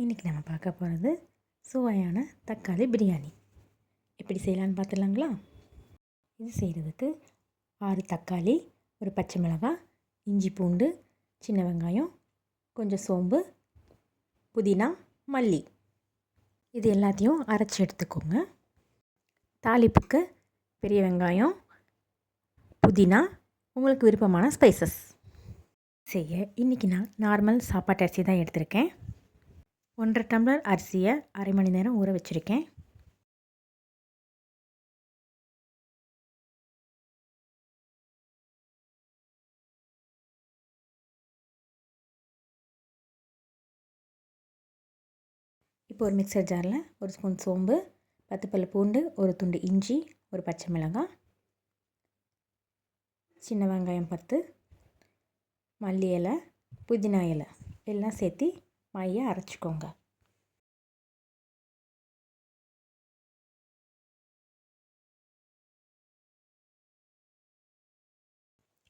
இன்றைக்கி நம்ம பார்க்க போகிறது சுவையான தக்காளி பிரியாணி. எப்படி செய்யலான்னு பார்த்துடலாங்களா? இது செய்கிறதுக்கு ஆறு தக்காளி ஒரு பச்சை மிளகா இஞ்சி பூண்டு சின்ன வெங்காயம் கொஞ்சம் சோம்பு புதினா மல்லி. இது எல்லாத்தையும் அரைச்சி எடுத்துக்கோங்க. தாளிப்புக்கு பெரிய வெங்காயம் புதினா உங்களுக்கு விருப்பமான ஸ்பைசஸ் செய்ய இன்றைக்கி நான் நார்மல் சாப்பாட்டு அரிசி தான் எடுத்திருக்கேன். ஒன்றரை டம்ளர் அரிசியை அரை மணி நேரம் ஊற வச்சுருக்கேன். இப்போ ஒரு மிக்சர் ஜாரில் ஒரு ஸ்பூன் சோம்பு பத்து பல் பூண்டு ஒரு துண்டு இஞ்சி ஒரு பச்சை மிளகாய் சின்ன வெங்காயம் பத்து மல்லி இலை புதினா இலை எல்லாம் சேர்த்து மையை அரைச்சிக்கோங்க.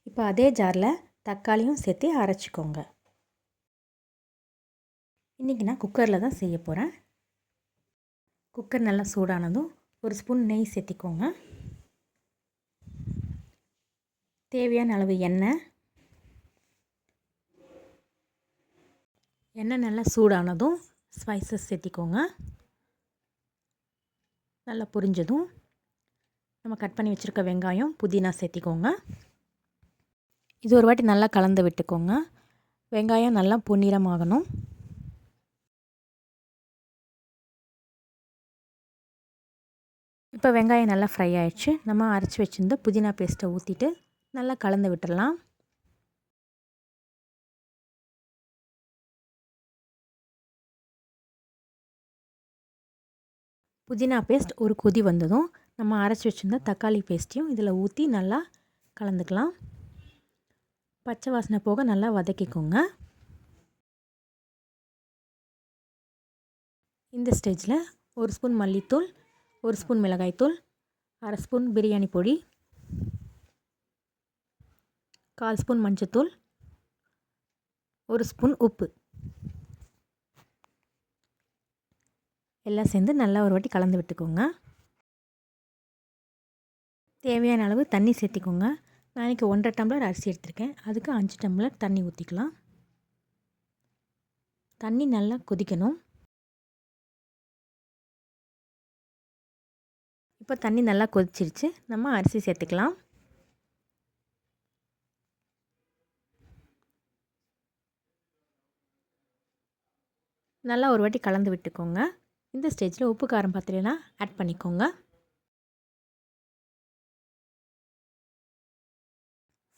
இப்போ அதே ஜாரில் தக்காளியும் சேர்த்து அரைச்சிக்கோங்க. இன்றைக்கி நான் குக்கரில் தான் செய்ய போகிறேன் குக்கர் நல்லா சூடானதும் ஒரு ஸ்பூன் நெய் சேர்த்திக்கோங்க. தேவையான அளவு எண்ணெய் எண்ணெய் நல்லா சூடானதும் ஸ்பைசஸ் சேர்த்திக்கோங்க. நல்லா புரிஞ்சதும் நம்ம கட் பண்ணி வச்சுருக்க வெங்காயம் புதினா சேர்த்திக்கோங்க. இது ஒரு வாட்டி நல்லா கலந்து விட்டுக்கோங்க. வெங்காயம் நல்லா பொன்னிறமாகணும். இப்போ வெங்காயம் நல்லா ஃப்ரை ஆயிடுச்சு. நம்ம அரைச்சி வச்சுருந்த புதினா பேஸ்ட்டை ஊற்றிட்டு நல்லா கலந்து விட்டுடலாம். புதினா பேஸ்ட் ஒரு கொதி வந்ததும் நம்ம அரைச்சி வச்சுருந்த தக்காளி பேஸ்ட்டையும் இதில் ஊற்றி நல்லா கலந்துக்கலாம். பச்சை வாசனை போக நல்லா வதக்கிக்கோங்க. இந்த ஸ்டேஜில் ஒரு ஸ்பூன் மல்லித்தூள் ஒரு ஸ்பூன் மிளகாய்த்தூள் அரை ஸ்பூன் பிரியாணி பொடி கால் ஸ்பூன் மஞ்சத்தூள் ஒரு ஸ்பூன் உப்பு. எல்லாம் சேர்ந்து நல்லா ஒரு வாட்டி கலந்து விட்டுக்கோங்க. தேவையான அளவு தண்ணி சேர்த்திக்கோங்க. நான் இன்றைக்கி ஒன்றரை டம்ளர் அரிசி எடுத்திருக்கேன். அதுக்கு அஞ்சு டம்ளர் தண்ணி ஊற்றிக்கலாம் தண்ணி நல்லா கொதிக்கணும். இப்போ தண்ணி நல்லா கொதிச்சிருச்சு. நம்ம அரிசி சேர்த்துக்கலாம். நல்லா ஒரு வாட்டி கலந்து விட்டுக்கோங்க. இந்த ஸ்டேஜில் உப்பு காரம் பார்த்துலாம் ஆட் பண்ணிக்கோங்க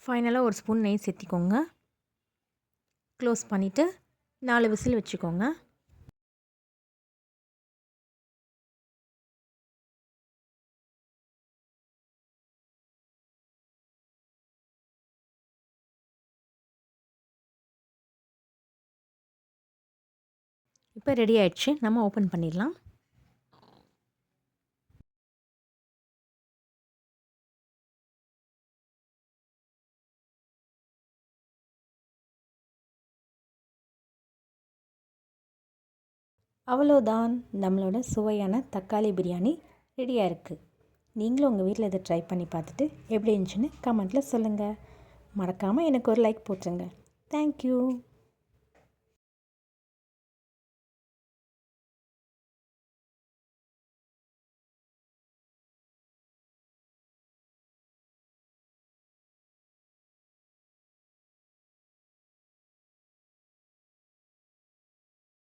ஃபைனலாக ஒரு ஸ்பூன் நெய் சேர்த்திக்கோங்க. க்ளோஸ் பண்ணிவிட்டு நாலு விசில் வச்சுக்கோங்க. இப்போ ரெடி ஆயிடுச்சு. நம்ம ஓப்பன் பண்ணிடலாம். அவ்வளோதான். நம்மளோட சுவையான தக்காளி பிரியாணி ரெடியாக இருக்குது நீங்களும் உங்கள் வீட்டில் இதை ட்ரை பண்ணி பார்த்துட்டு எப்படி இருந்துச்சுன்னு கமெண்ட்டில் சொல்லுங்கள் மறக்காமல் எனக்கு ஒரு லைக் போட்டுருங்க. தேங்க்யூ